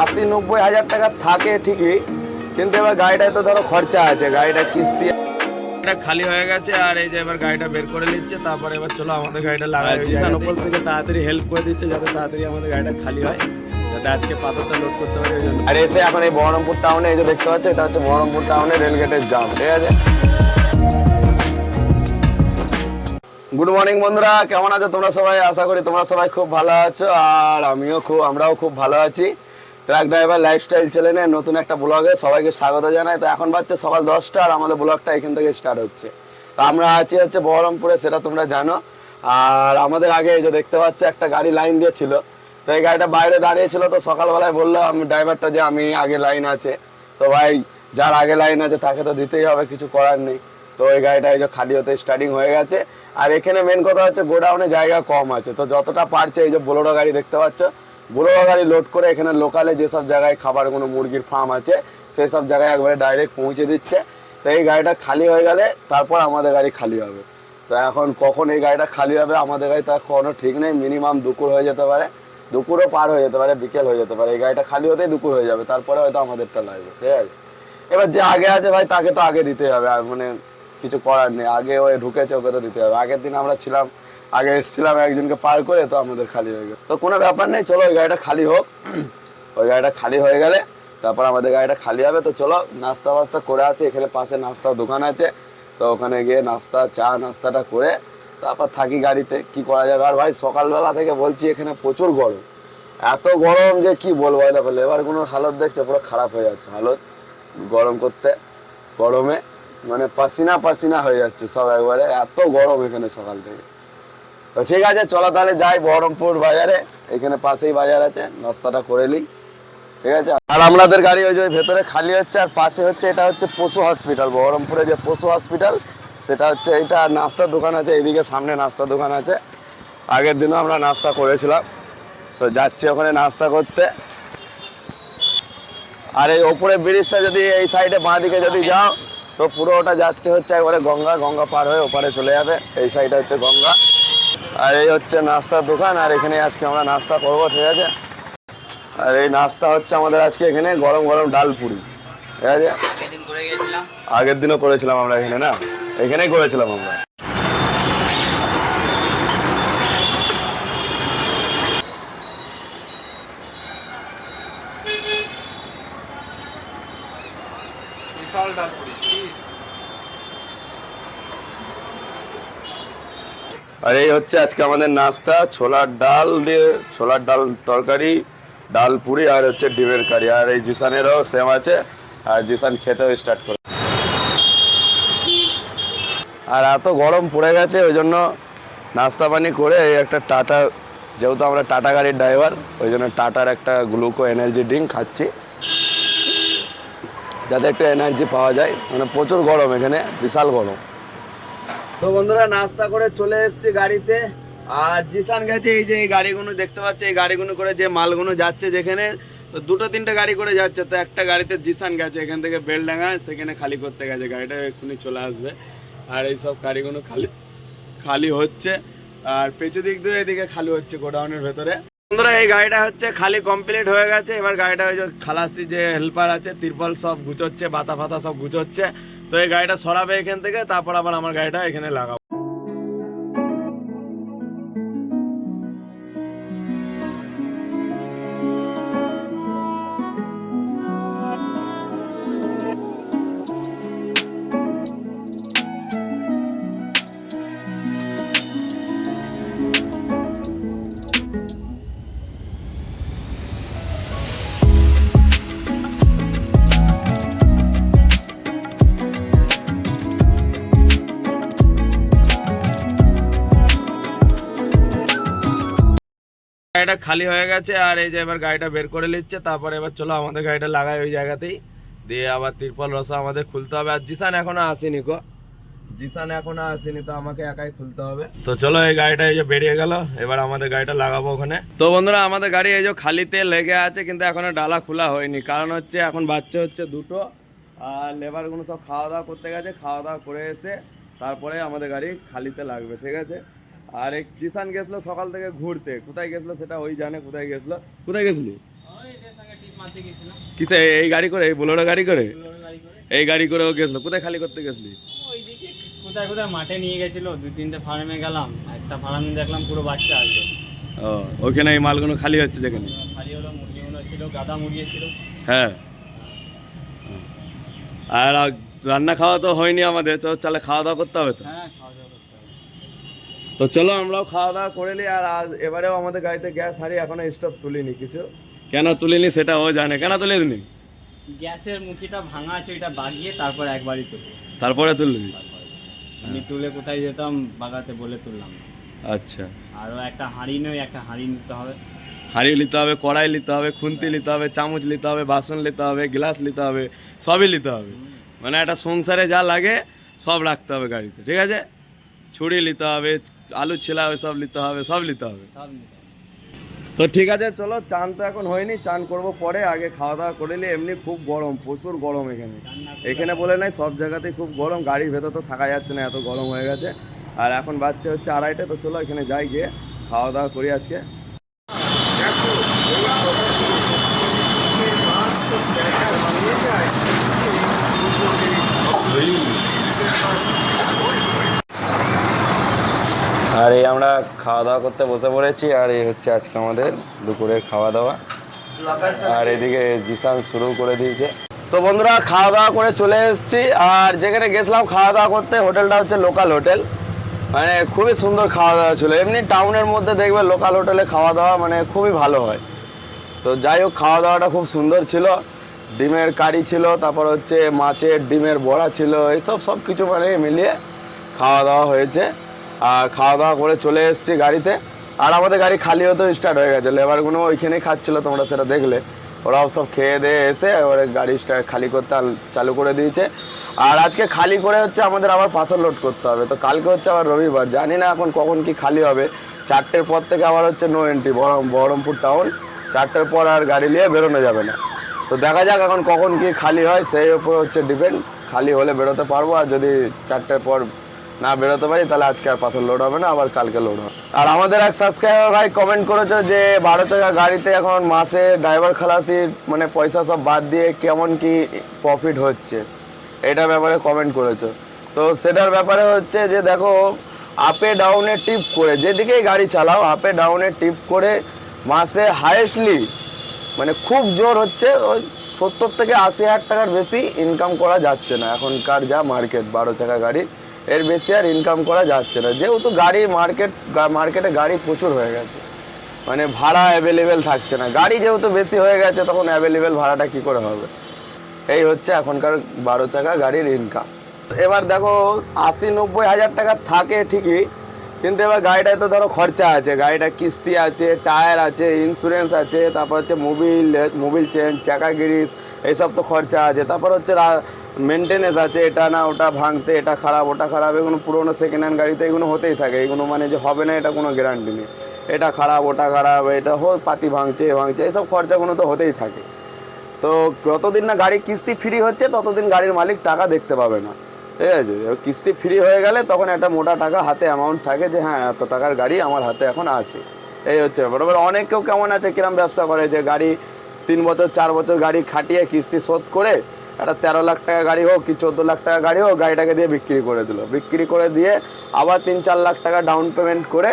আশি নব্বই হাজার টাকা থাকে ঠিকই কিন্তু এবার গাড়িটায় তো ধরো খরচা আছে গাড়িটা কিস্তি এটা খালি হয়ে গেছে আর এই যে এবার গাড়িটা বের করে নিচ্ছে তারপরে এবার চলো আমাদের গাড়িটা লাগাই জিসান উপর থেকে তাড়াতাড়ি হেল্প করে দিচ্ছে যাতে তাড়াতাড়ি আমাদের গাড়িটা খালি হয় যাতে আজকে পাথরটা লোড করতে পারি আর এসে এখন এই বহরমপুর টাউনে এই যে দেখতে পাচ্ছ এটা হচ্ছে বহরমপুর টাউনে রেলগেটের জাম ঠিক আছে? গুড মর্নিং বন্ধুরা। কেমন আছো তোমরা সবাই? আশা করি তোমরা সবাই খুব ভালো আছো। আর আমিও খুব, আমরাও খুব ভালো আছি। ট্রাক ড্রাইভার লাইফস্টাইল চ্যানেলে নতুন একটা ব্লগে সবাইকে স্বাগত জানাই। তো এখন বাজছে সকাল দশটা আর আমাদের ব্লগটা এখান থেকে স্টার্ট হচ্ছে। তো আমরা আছি হচ্ছে বহরমপুরে, সেটা তোমরা জানো। আর আমাদের আগে এই যে দেখতে পাচ্ছ, একটা গাড়ি লাইন দিয়েছিল তো এই গাড়িটা বাইরে দাঁড়িয়ে ছিল, তো সকালবেলায় বলল আমি ড্রাইভারটা যে আমি আগে লাইন আছে। তো ভাই, যার আগে লাইন আছে, তাকে তো দিতেই হবে, কিছু করার নেই। তো ওই গাড়িটা এই যে খালি হতে স্টার্টিং হয়ে গেছে। আর এখানে মেন কথা হচ্ছে গোডাউনে জায়গা কম আছে। তো যতটা পারছে এই যে বোলোরো গাড়ি দেখতে পাচ্ছ, বোলোরো গাড়ি লোড করে এখানে লোকালে যেসব জায়গায় খাবার কোনো মুরগির ফার্ম আছে সেই সব জায়গায় একবারে ডাইরেক্ট পৌঁছে দিচ্ছে। তো এই গাড়িটা খালি হয়ে গেলে তারপর আমাদের গাড়ি খালি হবে। তো এখন কখন এই গাড়িটা খালি হবে আমাদের গাড়ি তার কোনো ঠিক নেই মিনিমাম দুপুর হয়ে যেতে পারে। দুপুরও পার হয়ে যেতে পারে, বিকেল হয়ে যেতে পারে। এই গাড়িটা খালি হতেই দুপুর হয়ে যাবে, তারপরে হয়তো আমাদেরটা লাগবে, ঠিক আছে? এবার যে আগে আছে ভাই, তাকে তো আগে দিতে হবে, আর মানে কিছু করার নেই। আগে ওই ঢুকেছে, ওকে তো দিতে হবে। আগের দিন আমরা ছিলাম, আগে এসেছিলাম একজনকে পার করে, তো আমাদের খালি হয়ে গেল। তো কোনো ব্যাপার নেই, চলো ওই গাড়িটা খালি হোক। ওই গাড়িটা খালি হয়ে গেলে তারপর আমাদের গাড়িটা খালি হবে। তো চলো, নাস্তা ফাস্তা করে আসি। এখানে পাশে নাস্তার দোকান আছে। তো ওখানে গিয়ে নাস্তা, চা, নাস্তাটা করে তারপর থাকি গাড়িতে। কি করা যাবে? আর ভাই, সকালবেলা থেকে বলছি, এখানে প্রচুর গরম। এত গরম যে কি বলব? দেখলে এবার কোনো হালত দেখছে, পুরো খারাপ হয়ে যাচ্ছে। হালত গরম করতে, গরমে। মানে পাসিনা পাসিনা হয়ে যাচ্ছে সব একবারে। এত গরম এখানে সকাল থেকে। তো ঠিক আছে, চলো তাহলে যাই বহরমপুর বাজারে। এখানে পাশেই বাজার আছে, নাস্তাটা করে নিই। ঠিক আছে? আর আমাদের গাড়ি ওই যে ভেতরে খালি হচ্ছে, আর পাশে হচ্ছে, এটা হচ্ছে পশু হসপিটাল। বহরমপুরে যে পশু হসপিটাল, সেটা হচ্ছে এটা নাস্তার দোকান আছে এদিকে সামনে নাস্তার দোকান আছে। আগের দিনও আমরা নাস্তা করেছিলাম। তো যাচ্ছি ওখানে নাস্তা করতে। আর এই ওপরে ব্রিজটা যদি এই সাইডে বাঁ দিকে যদি যাও তো পুরো ওটা যাচ্ছে হচ্ছে একবারে গঙ্গা গঙ্গা পার হয়ে ওপারে চলে যাবে। এই সাইডে হচ্ছে গঙ্গা। আর এই হচ্ছে নাস্তার দোকান আর এখানে আজকে আমরা নাস্তা করব ঠিক আছে? আর এই নাস্তা হচ্ছে আমাদের আজকে এখানে গরম গরম ডাল পুরি ঠিক আছে? আগের দিনও করেছিলাম আমরা এখানে না? এখানেই করেছিলাম আমরা। বিশাল ডাল পুরি। আর এই হচ্ছে আজকে আমাদের নাস্তা, ছোলার ডাল দিয়ে, ছোলার ডাল তরকারি, ডাল পুরি আর হচ্ছে ডিমের কারি। আর এই জিসানেরও সেম আছে। আর জিসান খেতেও স্টার্ট করে। আর এত গরম পড়ে গেছে, ওই জন্য নাস্তা পানি করে এই একটা টাটা, যেহেতু আমরা টাটা গাড়ির ড্রাইভার ওই জন্য টাটার একটা গ্লুকো এনার্জি ড্রিঙ্ক খাচ্ছি। যাতে একটু এনার্জি পাওয়া যায়। মানে প্রচুর গরম এখানে, বিশাল গরম। তো বন্ধুরা, নাস্তা করে চলে এসছি গাড়িতে। আর জিসান গেছে, এই যে এই গাড়িগুলো দেখতে পাচ্ছে, এই গাড়িগুলো করে যে মালগুলো যাচ্ছে যেখানে, তো দুটো তিনটে গাড়ি করে যাচ্ছে। তো একটা গাড়িতে জিসান গেছে, এখান থেকে বেলডাঙ্গা, সেখানে খালি করতে গেছে। গাড়িটা এক্ষুনি চলে আসবে। আর এই সব গাড়িগুলো খালি খালি হচ্ছে। আর পেছু দিক দিয়ে এদিকে খালি হচ্ছে, গোডাউনের ভেতরে। বন্ধুরা, এই গাড়িটা হচ্ছে খালি কমপ্লিট হয়ে গেছে। এবার গাড়িটা ওই যে খালাসি যে হেল্পার আছে, তিরপল সব গুছোচ্ছে বাতা ফাতা সব গুছোচ্ছে। তো এই গাড়িটা সরাবে এখান থেকে তারপর আবার আমার গাড়িটা এখানে লাগাবো। খালি হয়ে গেছে আর এই যে এবার গাড়িটা বের করে নিচ্ছে, তারপরে এবার চলো আমাদের গাড়িটা লাগাই ওই জায়গাতেই। দিয়ে আবার তিরপল রসা আমাদের খুলতে হবে। আর জিসান এখনও আসেনি কো জিসান এখনও আসেনি, তো আমাকে একাই খুলতে হবে। তো চলো এই গাড়িটা এই যে বেরিয়ে গেল, এবার আমাদের গাড়িটা লাগাবো ওখানে। তো বন্ধুরা, আমাদের গাড়ি এই যে খালিতে লেগে আছে, কিন্তু এখনও ডালা খোলা হয়নি। কারণ হচ্ছে এখন বাচ্চা হচ্ছে দুটো, আর লেবারগুলো সব খাওয়া দাওয়া করতে গেছে, খাওয়া দাওয়া করে এসে তারপরে আমাদের গাড়ি খালিতে লাগবে, ঠিক আছে? আর এক জিসান গেছিল সকাল থেকে ঘুরতে। কোথায় গেছিল সেটা ওই জানে কোথায় গেছিল? কোথায় গেছিলি? কিসে এই গাড়ি করে এই বোলেরো গাড়ি করে? এই গাড়ি করে। ও গেছিল। কোথায় খালি করতে গেছিলি? কোথায় কোথায় মাঠে নিয়ে গেছিল। দু তিনটে ফার্মে গেলাম। একটা ফার্মে দেখলাম পুরো বাচ্চা আছে। ও ওখানে এই মালগুলো খালি হচ্ছে যেখানে? খালি হলো মুরগিগুলো ছিল গাদা মুরগি ছিল। হ্যাঁ। আর রান্না খাওয়া তো হয়নি আমাদের তো চলে খাওয়া দাওয়া করতে হবে তো? হ্যাঁ খাওয়া দাওয়া তো চলো আমরাও খাওয়া দাওয়া করে নিই আর আজ এবারেও আমাদের গাড়িতে গ্যাস হারি এখনও স্টোভ তুলিনি কিছু। কেন তুলিনি সেটা ও জানে। কেন তুলে তুলিনি? গ্যাসের মুখিটা ভাঙা আছে ওইটা বাগিয়ে তারপর একবারই তুলবো। তারপরে তারপরে। আমি তুলে কোথায় যেতাম বাগাতে বলে তুললাম। আচ্ছা। আরও একটা হাঁড়ি নই একটা হাঁড়ি নিতে হবে। হাঁড়ি নিতে হবে কড়াই নিতে হবে খুন্তি নিতে হবে চামচ নিতে হবে বাসন নিতে হবে গ্লাস নিতে হবে সবই নিতে হবে। মানে একটা সংসারে যা লাগে সব রাখতে হবে গাড়িতে। ঠিক আছে? ছুরি নিতে হবে আলু ছিলা হবে সব নিতে হবে সব নিতে হবে। সব তো ঠিক আছে চলো চান তো এখন হয়নি চান করব পরে আগে খাওয়া দাওয়া করে নিই এমনি খুব গরম প্রচুর গরম এখানে। এখানে বলে নাই সব জায়গাতেই খুব গরম গাড়ির ভেতর তো থাকা যাচ্ছে না এত গরম হয়ে গেছে। আর এখন বাচ্চা হচ্ছে আড়াইটে তো চলো এখানে যাই গিয়ে খাওয়া দাওয়া করি আজকে। আর এই আমরা খাওয়া দাওয়া করতে বসে পড়েছি, আর এই হচ্ছে আজকে আমাদের দুপুরের খাওয়া দাওয়া আর এদিকে জিসান শুরু করে দিয়েছে। তো বন্ধুরা খাওয়া দাওয়া করে চলে এসেছি, আর যেখানে গেছিলাম খাওয়া দাওয়া করতে, হোটেলটা হচ্ছে লোকাল হোটেল মানে খুবই সুন্দর খাওয়া দাওয়া ছিল। এমনি টাউনের মধ্যে দেখবে লোকাল হোটেলে খাওয়া দাওয়া মানে খুবই ভালো হয়। তো যাই হোক খাওয়া দাওয়াটা খুব সুন্দর ছিল। ডিমের কারি ছিল, তারপর হচ্ছে মাছের ডিমের বড়া ছিল এইসব সব কিছু মানে মিলিয়ে খাওয়া দাওয়া হয়েছে। খাওয়া দাওয়া করে চলে এসেছি গাড়িতে। আর আমাদের গাড়ি খালি হতে স্টার্ট হয়ে গেছে। লেবারগুলো ওইখানেই খাচ্ছিল, তোমরা সেটা দেখলে। ওরাও সব খেয়ে দিয়ে এসে এবারে গাড়ি স্টার্ট খালি করতে চালু করে দিয়েছে। আর আজকে খালি করে হচ্ছে আমাদের আবার পাথর লোড করতে হবে। তো কালকে হচ্ছে আবার রবিবার। জানি না এখন কখন কি খালি হবে। চারটের পর থেকে আবার হচ্ছে নো এন্ট্রি বহরমপুর টাউন চারটের পর আর গাড়ি নিয়ে বেরোনো যাবে না। তো দেখা যাক এখন কখন কি খালি হয়, সেই উপর হচ্ছে ডিপেন্ড খালি হলে বেরোতে পারব। আর যদি চারটের পর না বেরোতে পারি, তাহলে আজকে আর পাথর লোড হবে না, আবার কালকে লোড হবে। আর আমাদের এক সাবস্ক্রাইবার ভাই কমেন্ট করেছে যে বারো চাকা গাড়িতে এখন মাসে ড্রাইভার খালাসির মানে পয়সা সব বাদ দিয়ে কেমন কি প্রফিট হচ্ছে? এটার ব্যাপারে কমেন্ট করেছ। তো সেটার ব্যাপারে হচ্ছে যে দেখো আপে ডাউনে টিপ করে, যেদিকেই গাড়ি চালাও আপে ডাউনে টিপ করে মাসে হায়েস্টলি মানে খুব জোর হচ্ছে, ওই সত্তর থেকে আশি হাজার টাকার বেশি ইনকাম করা যাচ্ছে না। এখনকার যা মার্কেট বারো চাকা গাড়ি এর বেশি আর ইনকাম করা যাচ্ছে না। যেহেতু গাড়ি মার্কেট মার্কেটে গাড়ি প্রচুর হয়ে গেছে। মানে ভাড়া অ্যাভেলেবেল থাকছে না। গাড়ি যেহেতু বেশি হয়ে গেছে, তখন অ্যাভেলেবেল ভাড়াটা কি করে হবে? এই হচ্ছে এখনকার বারো চাকা গাড়ির ইনকাম এবার দেখো, আশি নব্বই হাজার টাকা থাকে ঠিকই, কিন্তু এবার গাড়িটায় তো ধরো খরচা আছে। গাড়িটা কিস্তি আছে, টায়ার আছে ইন্স্যুরেন্স আছে, তারপর হচ্ছে মোবিল মোবিল চেঞ্জ চাকা গিরিস এইসব তো খরচা আছে। তারপর হচ্ছে মেনটেনেন্স আছে, এটা না, ওটা ভাঙতে, এটা খারাপ, ওটা খারাপ, এগুলো পুরোনো সেকেন্ড হ্যান্ড গাড়িতে এগুলো হতেই থাকে। এগুলো মানে যে হবে না, এটা কোনো গ্যারান্টি নেই। এটা খারাপ, ওটা খারাপ, এটা হো পাতি ভাঙছে, এ ভাঙছে, এসব খরচাগুলো তো হতেই থাকে। তো যতদিন না গাড়ি কিস্তি ফ্রি হচ্ছে, ততদিন গাড়ির মালিক টাকা দেখতে পাবে না। ঠিক আছে? কিস্তি ফ্রি হয়ে গেলে তখন একটা মোটা টাকা হাতে অ্যামাউন্ট থাকে যে হ্যাঁ এত টাকার গাড়ি আমার হাতে এখন আছে। এই হচ্ছে ব্যাপার। এবার অনেকেও কেমন আছে, কিরম ব্যবসা করে যে গাড়ি তিন বছর, চার বছর গাড়ি খাটিয়ে কিস্তি শোধ করে একটা তেরো লাখ টাকা গাড়ি হোক কি চোদ্দ লাখ টাকা গাড়ি হোক, গাড়িটাকে দিয়ে বিক্রি করে দিল। বিক্রি করে দিয়ে আবার তিন চার লাখ টাকা ডাউন পেমেন্ট করে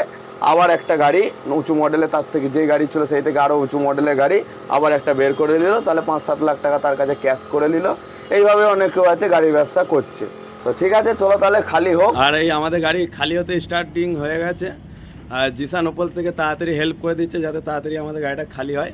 আবার একটা গাড়ি উঁচু মডেলে তার থেকে যে গাড়ি ছিল সেই থেকে আরও উঁচু মডেলের গাড়ি আবার একটা বের করে নিল তাহলে পাঁচ সাত লাখ টাকা তার কাছে ক্যাশ করে নিল এইভাবে অনেকেও আছে গাড়ির ব্যবসা করছে। তো ঠিক আছে, চলো তাহলে খালি হোক। আর এই আমাদের গাড়ি খালি হতে স্টার্টিং হয়ে গেছে। আর জিসান ওপর থেকে তাড়াতাড়ি হেল্প করে দিচ্ছে, যাতে তাড়াতাড়ি আমাদের গাড়িটা খালি হয়।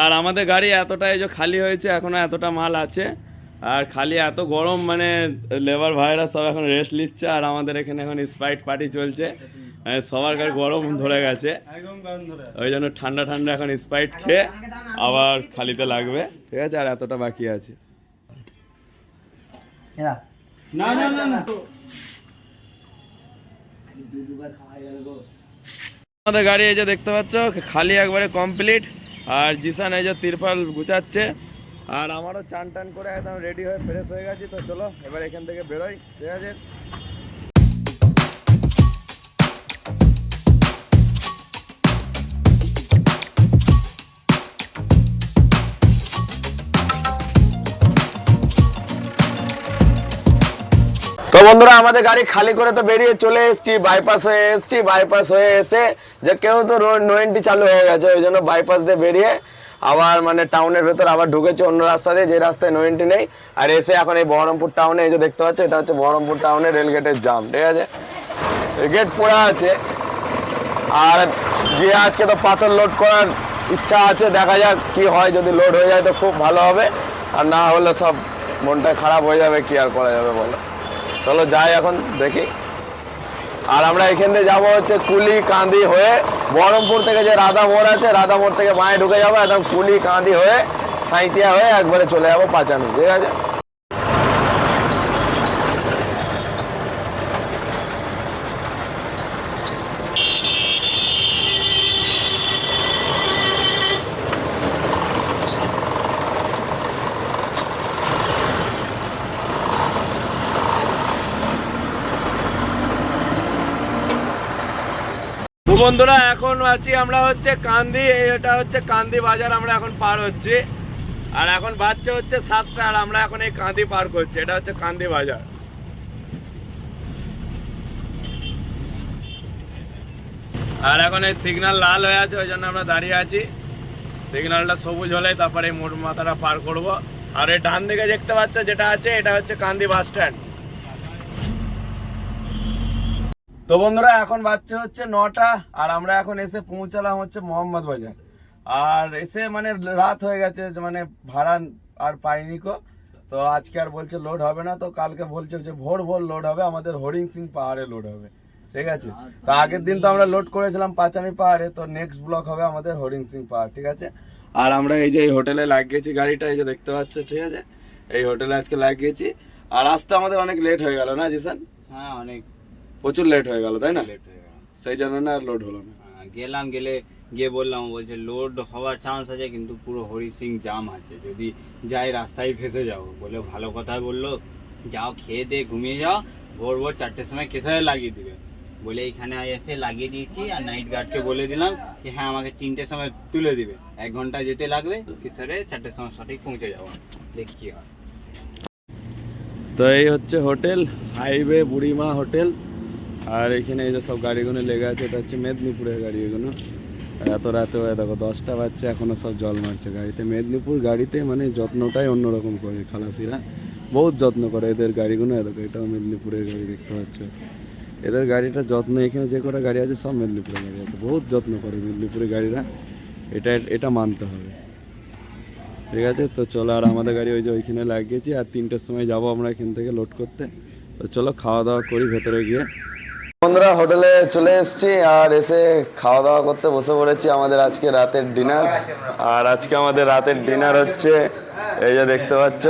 আর আমাদের গাড়ি এতটা এই যে খালি হয়েছে এখনও এতটা মাল আছে। আর খালি এত গরম মানে লেবার ভাইরা সব এখন রেস্ট নিচ্ছে আর আমাদের এখানে এখন স্প্রাইট পার্টি চলছে। সবার গায়ে গরম ধরে গেছে। একদম গরম ধরে ওই জন্য ঠান্ডা ঠান্ডা এখন স্প্রাইট খেয়ে আবার খালিতে লাগবে ঠিক আছে? আর এতটা বাকি আছে। না না না না। আমাদের গাড়ি এই যে দেখতে পাচ্ছ খালি একবারে কমপ্লিট আর জিসান এই যে তিরপাল গুছাচ্ছে। আর আমারও চান টান করে একদম রেডি হয়ে ফ্রেশ হয়ে গেছি। তো চলো, এবার এখান থেকে বেরোই। ঠিক আছে? তো বন্ধুরা, আমাদের গাড়ি খালি করে তো বেরিয়ে চলে এসেছি বাইপাস হয়ে এসেছি বাইপাস হয়ে এসে যে কেউ তো রোড নোয়েন্টি চালু হয়ে গেছে, ওই জন্য বাইপাস দিয়ে বেরিয়ে আবার মানে টাউনের ভেতর আবার ঢুকেছে অন্য রাস্তা দিয়ে, যে রাস্তায় নোয়েন্টি নেই। আর এসে এখন এই বহরমপুর টাউনে এই যে দেখতে পাচ্ছ, এটা হচ্ছে বহরমপুর টাউনে রেল গেটের জাম ঠিক আছে? গেট পড়া আছে। আর গিয়ে আজকে তো পাথর লোড করার ইচ্ছা আছে, দেখা যাক কি হয়, যদি লোড হয়ে যায় তো খুব ভালো হবে। আর না হলে সব মনটা খারাপ হয়ে যাবে, কি আর করা যাবে বলো? চলো যাই এখন, দেখি। আর আমরা এখান থেকে যাব হচ্ছে কুলি কাঁদি হয়ে বহরমপুর থেকে যে রাধা মোড় আছে, রাধা মোড় থেকে মায়ে ঢুকে যাব, একদম কুলি কাঁদি হয়ে সাঁইতিয়া হয়ে একবারে চলে যাব পাঁচানো, ঠিক আছে? বন্ধুরা, এখন আছি আমরা হচ্ছে কান্দি, এটা হচ্ছে কান্দি বাজার, আমরা এখন পার হচ্ছি। আর এখন বাচ্চা হচ্ছে সাতটা, আর আমরা এখন এই কান্দি পার করছি, এটা হচ্ছে কান্দি বাজার। আর এখন এই সিগন্যাল লাল হয়ে আছে, ওই জন্য আমরা দাঁড়িয়ে আছি। সিগন্যালটা সবুজ হলে তারপরে এই মোড় মাথাটা পার করব। আর এই ডান দিকে দেখতে পাচ্ছ যেটা আছে, এটা হচ্ছে কান্দি বাস স্ট্যান্ড। তো বন্ধুরা, এখন বাচ্চা হচ্ছে নটা, আর আমরা এখন এসে পৌঁছালাম হচ্ছে মোহাম্মদ বাজার। আর এসে মানে রাত হয়ে গেছে মানে ভাড়া আর পাইনি কো। তো আজকে আর বলছে লোড হবে না, তো কালকে বলছে যে ভোর ভোর লোড হবে, আমাদের হরিং সিং পাহাড়ে লোড হবে। ঠিক আছে? তো আগের দিন তো আমরা লোড করেছিলাম পাঁচামি পাহাড়ে, তো নেক্সট ব্লক হবে আমাদের হরিং সিং পাহাড়, ঠিক আছে? আর আমরা এই যে এই হোটেলে লাগিয়েছি গাড়িটা, এই যে দেখতে পাচ্ছ, ঠিক আছে? এই হোটেলে আজকে লাগিয়েছি। আর আসতে আমাদের অনেক লেট হয়ে গেল না, জিসান? হ্যাঁ অনেক। প্রচুর লেট হয়ে গেল তাই না? লেট হয়ে গেল। সেই জন্য না আর লোড হলো না। হ্যাঁ, গেলাম গেলে গিয়ে বললাম বলছে লোড হওয়ার চান্স আছে কিন্তু পুরো হরি সিং জাম আছে। যদি যাই রাস্তায় ফেসে যাও। বলে ভালো কথা বলল যাও খেয়ে দিয়ে ঘুমিয়ে যাও ভোর ভোর চারটের সময় কেসারে লাগিয়ে দিবে। বলে এইখানে এসে লাগিয়ে দিয়েছি আর নাইট গার্ডকে বলে দিলাম যে হ্যাঁ আমাকে তিনটের সময় তুলে দিবে। এক ঘণ্টা যেতে লাগবে কেসারে চারটের সময় সঠিক পৌঁছে যাব। দেখি কি হয়। তো এই হচ্ছে হোটেল হাইওয়ে বুড়িমা হোটেল। আর এখানে এই যে সব গাড়িগুলো লেগে আছে, এটা হচ্ছে মেদিনীপুরের গাড়ি এগুলো এত রাতে দেখো দশটা বাজছে, এখনও সব জল মারছে গাড়িতে। মেদিনীপুর গাড়িতে মানে যত্নটাই অন্যরকম করে খালাসিরা। বহুত যত্ন করে এদের গাড়িগুলো দেখো, এটাও মেদিনীপুরের গাড়ি দেখতে পাচ্ছ। এদের গাড়িটা যত্ন, এখানে যে কটা গাড়ি আছে, সব মেদিনীপুরের গাড়ি আছে। বহুত যত্ন করে মেদিনীপুরের গাড়িরা। এটা এটা মানতে হবে। ঠিক আছে, তো চলো, আর আমাদের গাড়ি ওই যে ওইখানে লাগিয়েছি, আর তিনটের সময় যাব আমরা এখান থেকে লোড করতে। তো চলো, খাওয়া দাওয়া করি ভেতরে গিয়ে। বন্ধুরা হোটেলে চলে এসেছি আর এসে খাওয়া দাওয়া করতে বসে পড়েছি আমাদের আজকে রাতের ডিনার। আর আজকে আমাদের রাতের ডিনার হচ্ছে এই যে দেখতে পাচ্ছ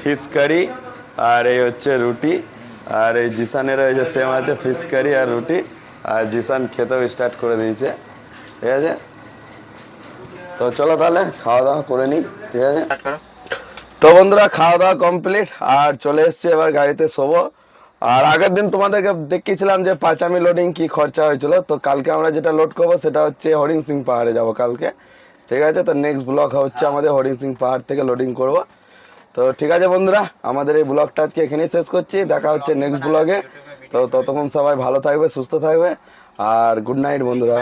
ফিশ কারি আর এই হচ্ছে রুটি। আর এই জিসানের এই যে সেম আছে ফিশ কারি আর রুটি। আর জিসান খেতেও স্টার্ট করে দিয়েছে ঠিক আছে? তো চলো তাহলে খাওয়া দাওয়া করে নিই ঠিক আছে? তো বন্ধুরা খাওয়া দাওয়া কমপ্লিট আর চলে এসেছি এবার গাড়িতে শোবো। আর আগের দিন তোমাদেরকে দেখিয়েছিলাম যে পাঁচামি লোডিং কি খরচা হয়েছিল, তো কালকে আমরা যেটা লোড করব সেটা হচ্ছে হরিং সিং পাহাড়ে যাব কালকে, ঠিক আছে? তো নেক্সট ব্লক হচ্ছে আমাদের হরিং সিং পাহাড় থেকে লোডিং করব। তো ঠিক আছে বন্ধুরা, আমাদের এই ব্লগটা আজকে এখানেই শেষ করছি, দেখা হচ্ছে নেক্সট ব্লগে তো ততক্ষণ সবাই ভালো থাকবে, সুস্থ থাকবে, আর গুড নাইট বন্ধুরা।